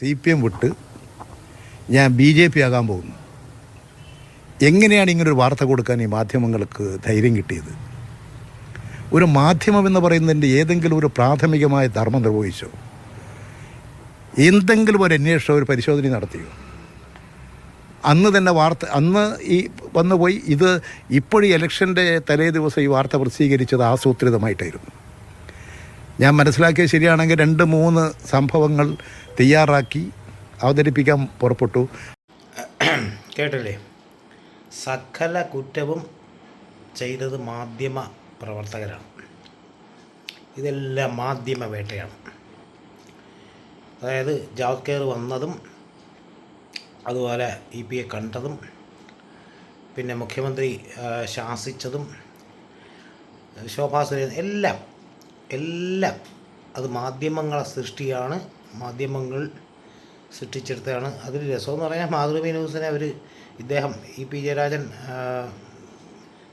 C P M വിട്ട് ഞാൻ B J P ആകാൻ പോകുന്നു. എങ്ങനെയാണ് ഇങ്ങനൊരു വാർത്ത കൊടുക്കാൻ ഈ മാധ്യമങ്ങൾക്ക് ധൈര്യം കിട്ടിയത്? ഒരു മാധ്യമം എന്ന് പറയുന്നതിന്റെ ഏതെങ്കിലും ഒരു പ്രാഥമികമായ ധർമ്മം നിർവഹിച്ചോ? എന്തെങ്കിലും ഒരു അന്വേഷണം ഒരു പരിശോധന നടത്തിയോ? അന്ന് തന്നെ വാർത്ത അന്ന് ഈ വന്നുപോയി ഇത് ഇപ്പോഴും ഇലക്ഷന്റെ തലേ ദിവസം ഈ വാർത്ത പ്രസിദ്ധീകരിച്ചത് ആസൂത്രിതമായിട്ടായിരുന്നു. ഞാൻ മനസ്സിലാക്കിയത് ശരിയാണെങ്കിൽ രണ്ട് മൂന്ന് സംഭവങ്ങൾ തയ്യാറാക്കി അവതരിപ്പിക്കാൻ പുറപ്പെട്ടു. കേട്ടല്ലേ? സകല കുറ്റവും ചെയ്തത് മാധ്യമ പ്രവർത്തകരാണ്. ഇതെല്ലാം മാധ്യമ വേട്ടയാണ്. അതായത് ജാവത് കെയർ വന്നതും അതുപോലെ ഇ പി എ കണ്ടതും പിന്നെ മുഖ്യമന്ത്രി ശാസിച്ചതും ശോഭാ സുരേന്ദ്രൻ എല്ലാം എല്ലാം അത് മാധ്യമങ്ങളെ സൃഷ്ടിയാണ്. മാധ്യമങ്ങൾ സൃഷ്ടിച്ചെടുത്തതാണ്. അതിൽ രസമെന്ന് പറഞ്ഞാൽ മാതൃഭൂമി ന്യൂസിനെ അവർ ഇദ്ദേഹം ഇ പി ജയരാജൻ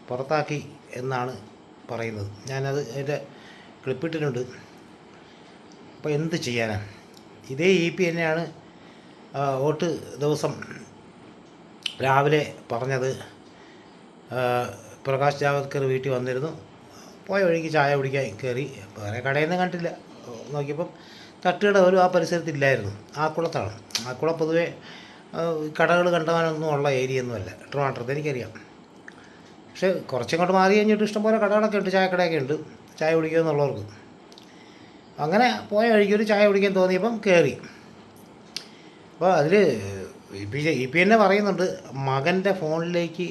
പുറത്താക്കി എന്നാണ് പറയുന്നത്. ഞാനത് അതിന്റെ ക്ലിപ്പിട്ടിട്ടുണ്ട്. അപ്പോൾ എന്ത് ചെയ്യാനാണ് ഇതേ ഇ പി തന്നെയാണ് വോട്ട് ദിവസം രാവിലെ പറഞ്ഞത്. പ്രകാശ് ജാവദ്കർ വീട്ടിൽ വന്നിരുന്നു. പോയ വഴിക്ക് ചായ കുടിക്കാൻ കയറി. വേറെ കടയിൽ നിന്ന് കണ്ടില്ല. നോക്കിയപ്പം തട്ടുകട ഒരു ആ പരിസരത്തില്ലായിരുന്നു. ആക്കുളത്താണ്. ആക്കുളം പൊതുവെ കടകൾ കണ്ടവാനൊന്നും ഉള്ള ഏരിയ ഒന്നുമല്ല ട്രിവാൻഡ്രത്ത് എനിക്കറിയാം. പക്ഷേ കുറച്ചിങ്ങോട്ട് മാറി കഴിഞ്ഞിട്ട് ഇഷ്ടംപോലെ കടകളൊക്കെ ഉണ്ട് ചായക്കടയൊക്കെ ഉണ്ട്. ചായ കുടിക്കുക എന്നുള്ളവർക്ക്. അങ്ങനെ പോയ വഴിക്ക് ഒരു ചായ കുടിക്കാൻ തോന്നിയപ്പം കയറി. അപ്പോൾ അതിൽ ഇ പി ഇ പി എന്നെ പറയുന്നുണ്ട് മകന്റെ ഫോണിലേക്ക്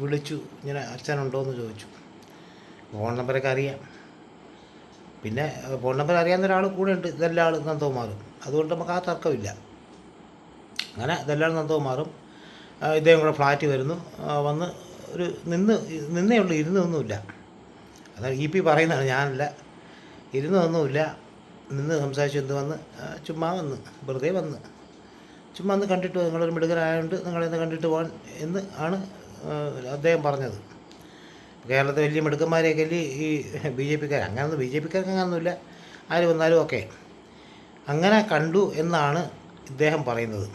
വിളിച്ചു ഇങ്ങനെ അച്ഛനുണ്ടോ എന്ന് ചോദിച്ചു. ഫോൺ നമ്പറൊക്കെ അറിയാം. പിന്നെ ഫോൺ നമ്പർ അറിയാവുന്ന ഒരാൾ കൂടെ ഉണ്ട്. ഇതെല്ലാം ആൾ അതുകൊണ്ട് നമുക്ക് ആ തർക്കമില്ല. അങ്ങനെ ഇതെല്ലാം നന്ദകുമാറും. ഇദ്ദേഹം കൂടെ ഫ്ലാറ്റ് വരുന്നു. വന്ന് ഒരു നിന്ന് നിന്നേ ഉള്ളൂ. ഇരുന്നൊന്നുമില്ല അതാണ് ഇ പി പറയുന്നതാണ്. ഞാനല്ല. ഇരുന്നൊന്നുമില്ല നിന്ന് സംസാരിച്ചു എന്ത് വന്ന്? ചുമ്മാ വന്ന്. വെറുതെ വന്ന്. ചുമ്മാ ഒന്ന് കണ്ടിട്ട് നിങ്ങളൊരു മിടുകരായതുകൊണ്ട് നിങ്ങളെന്ന് കണ്ടിട്ട് പോകാൻ എന്ന് ആണ് അദ്ദേഹം പറഞ്ഞത്. കേരളത്തിൽ വലിയ മിടുക്കന്മാരെയൊക്കെ ഈ ബി ജെ പിക്കാർ? അങ്ങനൊന്നും ബി ജെ പിക്കാർക്ക് അങ്ങനൊന്നുമില്ല ആര് വന്നാലും ഒക്കെ അങ്ങനെ കണ്ടു എന്നാണ് ഇദ്ദേഹം പറയുന്നത്.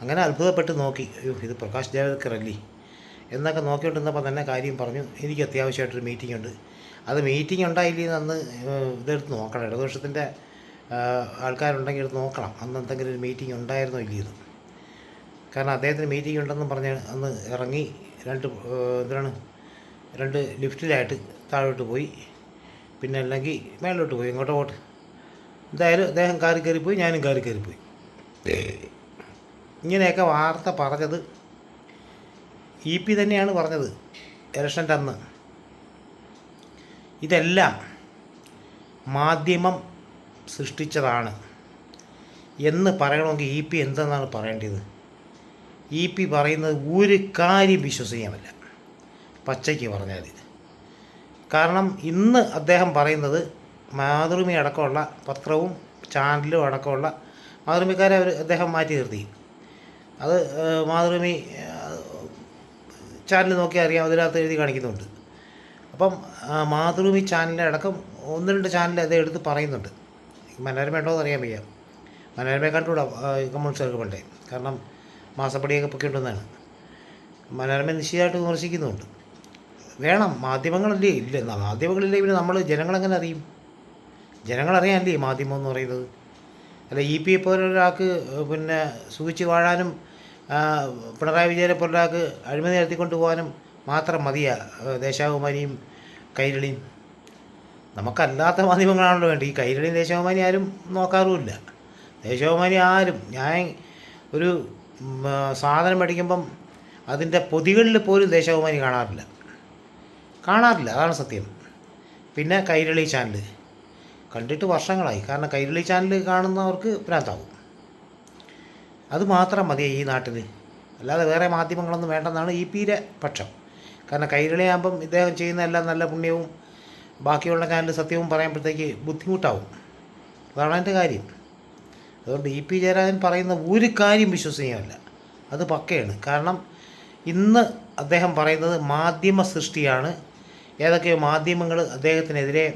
അങ്ങനെ അത്ഭുതപ്പെട്ട് നോക്കി. ഇത് പ്രകാശ് ജാവ്ദേക്കർ അല്ലേ എന്നൊക്കെ നോക്കിയിട്ടുണ്ടപ്പോൾ തന്നെ കാര്യം പറഞ്ഞു. എനിക്ക് അത്യാവശ്യമായിട്ടൊരു മീറ്റിംഗ് ഉണ്ട് അത് മീറ്റിംഗ് ഉണ്ടായില്ലേ അന്ന് ഇതെടുത്ത് നോക്കണം. ഇടതുപക്ഷത്തിന്റെ ആൾക്കാരുണ്ടെങ്കിൽ എടുത്ത് നോക്കണം. അന്ന് എന്തെങ്കിലും ഒരു മീറ്റിംഗ് ഉണ്ടായിരുന്നോ ഇല്ലയോ കാരണം അദ്ദേഹത്തിന് മീറ്റിംഗ് ഉണ്ടെന്ന് പറഞ്ഞ് അന്ന് ഇറങ്ങി രണ്ട് എന്താണ് രണ്ട് ലിഫ്റ്റിലായിട്ട് താഴോട്ട് പോയി. പിന്നെ അല്ലെങ്കിൽ മേലോട്ട് പോയി. ഇങ്ങോട്ട് പോട്ട്. എന്തായാലും അദ്ദേഹം കയറി കയറിപ്പോയി ഞാനും കയറി കയറിപ്പോയി. ഇങ്ങനെയൊക്കെ വാർത്ത പറഞ്ഞത് ഇ പി തന്നെയാണ് പറഞ്ഞത് ഇലക്ഷന്റെ അന്ന്. ഇതെല്ലാം മാധ്യമം സൃഷ്ടിച്ചതാണ്. എന്ന് പറയണമെങ്കിൽ ഇ പി എന്തെന്നാണ് പറയേണ്ടത്? ഇ പി പറയുന്നത് ഒരു കാര്യം വിശ്വസിക്കാമല്ല പച്ചയ്ക്ക് പറഞ്ഞാൽ മതി. കാരണം ഇന്ന് അദ്ദേഹം പറയുന്നത് മാതൃഭൂമി അടക്കമുള്ള പത്രവും ചാനലും അടക്കമുള്ള മാതൃഭൂമിക്കാരെ അവർ അദ്ദേഹം മാറ്റി നിർത്തി. അത് മാതൃഭൂമി ചാനൽ നോക്കി അറിയാം അതിനകത്ത് എഴുതി കാണിക്കുന്നുണ്ട്. അപ്പം മാതൃഭൂമി ചാനലിന്റെ അടക്കം ഒന്ന് രണ്ട് ചാനൽ അത് എടുത്ത് പറയുന്നുണ്ട്. മനോരമ ഉണ്ടോ എന്ന് അറിയാൻ വയ്യ മനോരമയെക്കാട്ടുകൂടെ കമ്മ്യൂണിസ്റ്റുകാർക്ക് പണ്ടേ. കാരണം മാസപ്പടിയൊക്കെ പൊക്കിയിട്ടുണ്ടെന്നാണ് മനോരമ നിശ്ചയമായിട്ട് വിമർശിക്കുന്നുമുണ്ട്. വേണം. മാധ്യമങ്ങളല്ലേ? ഇല്ല. മാധ്യമങ്ങളില്ലേ പിന്നെ നമ്മൾ ജനങ്ങളെങ്ങനെ അറിയും? ജനങ്ങളറിയാനല്ലേ മാധ്യമം എന്ന് പറയുന്നത്? അല്ല ഇ പി എ പോലൊരാൾക്ക് പിന്നെ സൂചിച്ച് വാഴാനും പിണറായി വിജയനെ പോലൊരാൾക്ക് അഴിമതി നടത്തിക്കൊണ്ട് പോകാനും മാത്രം മതിയാ ദേശാകുമാരിയും കൈരളിയും. നമുക്കല്ലാത്ത മാധ്യമങ്ങളാണല്ലോ വേണ്ടത്. ഈ കൈരളിയും ദേശാഭിമാനി ആരും നോക്കാറുമില്ല. ദേശാഭിമാനി ആരും. ഞാൻ ഒരു സാധനം മേടിക്കുമ്പം അതിന്റെ പൊതികളിൽ പോലും ദേശാഭിമാനി കാണാറില്ല. കാണാറില്ല അതാണ് സത്യം. പിന്നെ കൈരളി ചാനൽ കണ്ടിട്ട് വർഷങ്ങളായി. കാരണം കൈരളി ചാനൽ കാണുന്നവർക്ക് ഭ്രാന്താവും. അത് മാത്രം മതി ഈ നാട്ടിൽ അല്ലാതെ വേറെ മാധ്യമങ്ങളൊന്നും വേണ്ടെന്നാണ് ഈ പീരെ പക്ഷം. കാരണം കൈരളിയാകുമ്പം ഇദ്ദേഹം ചെയ്യുന്ന എല്ലാം നല്ല പുണ്യവും ബാക്കിയുള്ള ചാനൽ സത്യവും പറയുമ്പോഴത്തേക്ക് ബുദ്ധിമുട്ടാവും. അതാണ് എന്റെ കാര്യം. അതുകൊണ്ട് ഇ പി ജയരാജൻ പറയുന്ന ഒരു കാര്യം വിശ്വസനീയമല്ല. അത് പക്കയാണ്. കാരണം ഇന്ന് അദ്ദേഹം പറയുന്നത് മാധ്യമ സൃഷ്ടിയാണ് ഏതൊക്കെയോ മാധ്യമങ്ങൾ അദ്ദേഹത്തിനെതിരെ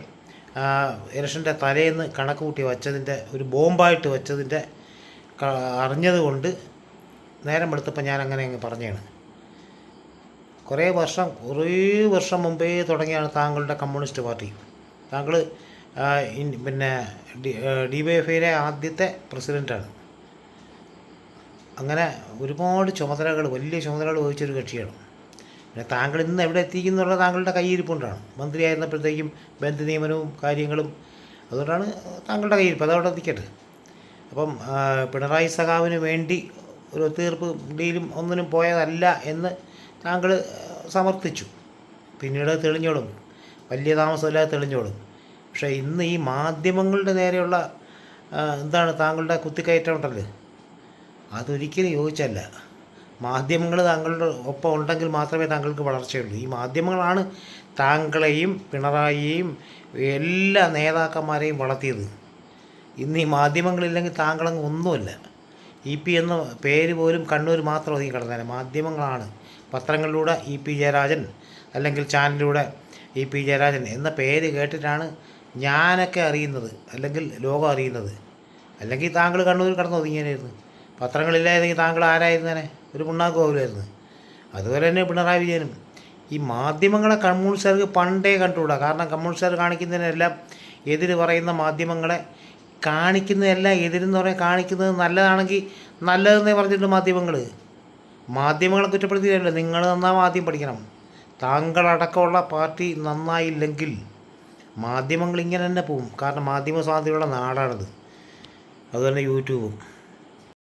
ഇലക്ഷന്റെ തലേന്ന് കണക്ക് കൂട്ടി വച്ചതിന്റെ ഒരു ബോംബായിട്ട് വച്ചതിന്റെ അറിഞ്ഞതുകൊണ്ട് അറിഞ്ഞത് നേരം എടുത്തപ്പോൾ ഞാൻ അങ്ങനെ അങ്ങ് പറഞ്ഞാണ്. കുറേ വർഷം കുറേ വർഷം മുമ്പേ തുടങ്ങിയാണ് താങ്കളുടെ കമ്മ്യൂണിസ്റ്റ് പാർട്ടി. താങ്കൾ പിന്നെ ഡി വൈ എഫ് ഐയിലെ ആദ്യത്തെ പ്രസിഡന്റാണ് അങ്ങനെ ഒരുപാട് ചുമതലകൾ വലിയ ചുമതലകൾ വഹിച്ചൊരു കക്ഷിയാണ്. പിന്നെ താങ്കൾ ഇന്ന് എവിടെ എത്തിക്കുന്നുള്ള താങ്കളുടെ കയ്യിരിപ്പുണ്ടാണ്. മന്ത്രിയായിരുന്നപ്പോഴത്തേക്കും ബന്ധു നിയമനവും കാര്യങ്ങളും അതുകൊണ്ടാണ് താങ്കളുടെ കയ്യിരിപ്പ്. അതവിടെ എത്തിക്കട്ടെ അപ്പം പിണറായി സഖാവിന് വേണ്ടി ഒരു തീർപ്പ് ഡീലും ഒന്നിനും പോയതല്ല എന്ന് താങ്കൾ സമർത്ഥിച്ചു. പിന്നീട് തെളിഞ്ഞോളും. വലിയ താമസമില്ലാതെ തെളിഞ്ഞോളും. പക്ഷേ ഇന്ന് ഈ മാധ്യമങ്ങളുടെ നേരെയുള്ള എന്താണ് താങ്കളുടെ കുത്തിക്കയറ്റം ഉണ്ടല്ലോ അതൊരിക്കലും യോജിച്ചല്ല മാധ്യമങ്ങൾ താങ്കളുടെ ഒപ്പം ഉണ്ടെങ്കിൽ മാത്രമേ താങ്കൾക്ക് വളർച്ചയുള്ളൂ. ഈ മാധ്യമങ്ങളാണ് താങ്കളെയും പിണറായിയെയും എല്ലാ നേതാക്കന്മാരെയും വളർത്തിയത്. ഇന്ന് ഈ മാധ്യമങ്ങളില്ലെങ്കിൽ താങ്കളങ്ങ് ഒന്നുമല്ല. ഇ പി എന്ന പേര് പോലും കണ്ണൂർ മാത്രം ഒതുങ്ങി കിടന്നേനെ മാധ്യമങ്ങളാണ് പത്രങ്ങളിലൂടെ ഇ പി ജയരാജൻ അല്ലെങ്കിൽ ചാനലിലൂടെ ഇ പി ജയരാജൻ എന്ന പേര് കേട്ടിട്ടാണ് ഞാനൊക്കെ അറിയുന്നത് അല്ലെങ്കിൽ ലോകം അറിയുന്നത്. അല്ലെങ്കിൽ താങ്കൾ കണ്ണൂർ കടന്ന് ഒതുങ്ങിയതായിരുന്നു പത്രങ്ങളില്ലായിരുന്നെങ്കിൽ താങ്കൾ ആരായിരുന്നേനെ? ഒരു പുണ്ണാക്ക് പോകില്ലായിരുന്നു അതുപോലെ തന്നെ പിണറായി വിജയനും. ഈ മാധ്യമങ്ങളെ കമ്മ്യൂണിസ്റ്റുകാർക്ക് പണ്ടേ കണ്ടുകൂടാ. കാരണം കമ്മ്യൂണിസ്റ്റുകാർ കാണിക്കുന്നതിനെല്ലാം എതിര് പറയുന്ന മാധ്യമങ്ങളെ കാണിക്കുന്നതെല്ലാം എതിരെന്ന് പറയാൻ കാണിക്കുന്നത് നല്ലതാണെങ്കിൽ നല്ലതെന്നേ പറഞ്ഞിട്ട് മാധ്യമങ്ങൾ. മാധ്യമങ്ങളെ കുറ്റപ്പെടുത്തിയല്ലോ നിങ്ങൾ നന്നാ ആദ്യം പഠിക്കണം. താങ്കളടക്കമുള്ള പാർട്ടി നന്നായില്ലെങ്കിൽ മാധ്യമങ്ങൾ ഇങ്ങനെ തന്നെ പോവും. കാരണം മാധ്യമ സ്വാതന്ത്ര്യമുള്ള നാടാണിത്. അതുതന്നെ യൂട്യൂബും.